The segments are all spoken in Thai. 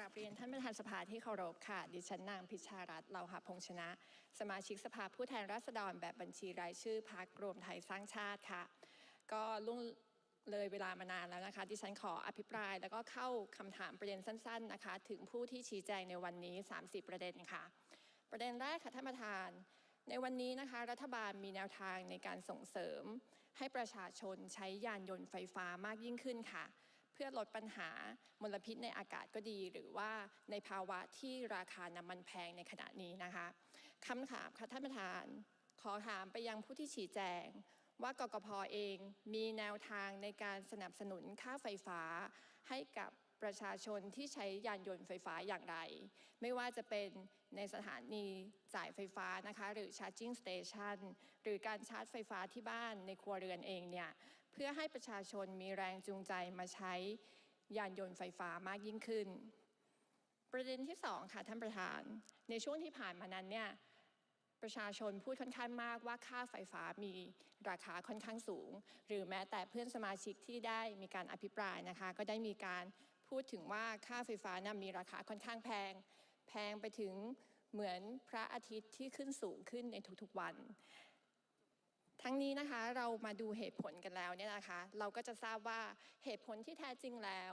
ราบเรียนท่านประธานสภาที่เคารพค่ะ ดิฉันนางพิชารัตน์เลาหะพงษ์ชนะ สมาชิกสภาผู้แทนราษฎรแบบบัญชีรายชื่อพรรครวมไทยสร้างชาติค่ะ ก็ล่งเลยเวลามานานแล้วนะคะ ดิฉันขออภิปรายแล้วก็เข้าคำถามประเด็นสั้น ๆนะคะ ถึงผู้ที่ชี้แจงในวันนี้ 30 ประเด็นค่ะ ประเด็นแรกค่ะท่านประธานในวันนี้นะคะรัฐบาลมีแนวทางในการส่งเสริม ให้ประชาชนใช้ยานยนต์ไฟฟ้ามากยิ่งขึ้นค่ะ พื่อลดปัญหามลพิษในอากาศก็ดี หรือว่าในภาวะที่ราคาน้ำมันแพงในขณะนี้นะคะคำถามค่ะท่านประธาน ขอถามไปยังผู้ที่ชี้แจงว่ากกพเองมีแนวทางในการสนับสนุนค่าไฟฟ้าให้กับประชาชนที่ใช้ยานยนต์ไฟฟ้าอย่างไร ไม่ว่าจะเป็นในสถานีจ่ายไฟฟ้านะคะ หรือ charging station หรือการชาร์จไฟฟ้าที่บ้านในครัวเรือนเองเนี่ย เพื่อให้ประชาชนมีแรงจูงใจมาใช้ยานยนต์ไฟฟ้ามากยิ่งขึ้น ประเด็นที่สองค่ะท่านประธาน ในช่วงที่ผ่านมานั้นเนี่ยประชาชนพูดค่อนข้างมากว่าค่าไฟฟ้ามีราคาค่อนข้างสูง หรือแม้แต่เพื่อนสมาชิกที่ได้มีการอภิปรายนะคะ ก็ได้มีการพูดถึงว่าค่าไฟฟ้านะมีราคาค่อนข้างแพง แพงไปถึงเหมือนพระอาทิตย์ที่ขึ้นสูงขึ้นในทุกๆวัน ทั้งนี้นะคะเรามาดูเหตุผลกันแล้วเนี่ยนะคะ เราก็จะทราบว่าเหตุผลที่แท้จริงแล้ว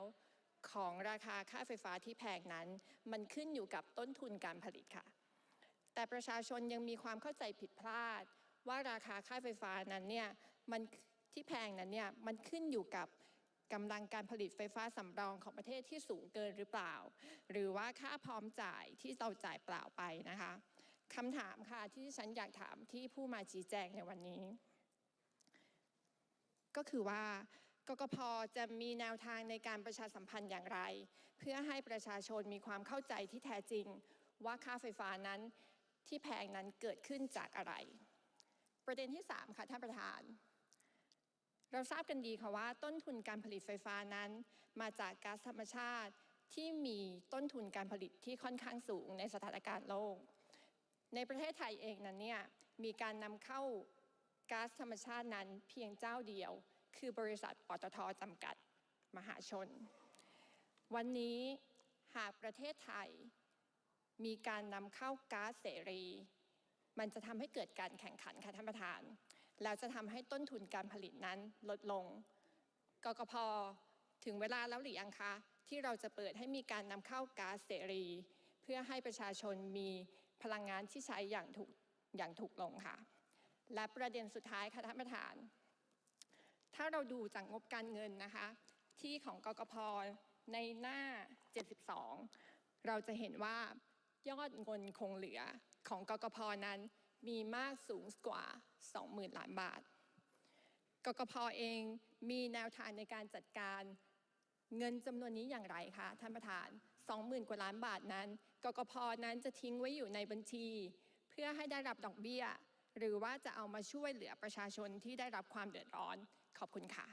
ของราคาค่าไฟฟ้าที่แพงนั้น มันขึ้นอยู่กับต้นทุนการผลิตค่ะ แต่ประชาชนยังมีความเข้าใจผิดพลาด ว่าราคาค่าไฟฟ้านั้นเนี่ยมันที่แพงนั้นเนี่ยมันขึ้นอยู่กับกำลังการผลิตไฟฟ้าสำรองของประเทศที่สูงเกินหรือเปล่า หรือว่าค่าพร้อมจ่ายที่เราจ่ายเปล่าไปนะคะ คำถามค่ะที่ฉันอยากถามที่ผู้มาชี้แจงในวันนี้ ก็คือว่ากกพจะมีแนวทางในการประชาสัมพันธ์อย่างไร เพื่อให้ประชาชนมีความเข้าใจที่แท้จริง ว่าค่าไฟฟ้านั้นที่แพงนั้นเกิดขึ้นจากอะไร ประเด็นที่ 3 ค่ะท่านประธาน เราทราบกันดีค่ะว่าต้นทุนการผลิตไฟฟ้านั้น มาจากก๊าซธรรมชาติที่มีต้นทุนการผลิตที่ค่อนข้างสูงในสถานการณ์โลก ในประเทศไทยเองนั้นเนี่ยมีการนำเข้าก๊าซธรรมชาตินั้นเพียงเจ้าเดียว คือบริษัทปตทจำกัดมหาชน วันนี้หากประเทศไทย มีการนำเข้าก๊าซเสรี มันจะทำให้เกิดการแข่งขันค่ะท่านประธาน แล้วจะทำให้ต้นทุนการผลิตนั้นลดลงกกพถึงเวลาแล้วหรือยังคะ ที่เราจะเปิดให้มีการนำเข้าก๊าซเสรี เพื่อให้ประชาชนมี พลังงานที่ใช้อย่างถูกอย่างถูกลงค่ะ และประเด็นสุดท้ายค่ะท่านประธาน ถ้าเราดูจากงบการเงินนะคะ ที่ของกกพในหน้า 72 เราจะเห็นว่ายอดเงินคงเหลือของกกพนั้นมีมากสูงกว่า 20,000 ล้านบาท กกพเองมีแนวทางในการจัดการเงินจำนวนนี้อย่างไรคะท่านประธาน 20,000 กว่าล้านบาทนั้น กกพนั้นจะทิ้งไว้อยู่ในบัญชี เพื่อให้ได้รับดอกเบี้ย หรือว่าจะเอามาช่วยเหลือประชาชนที่ได้รับความเดือดร้อน ขอบคุณค่ะ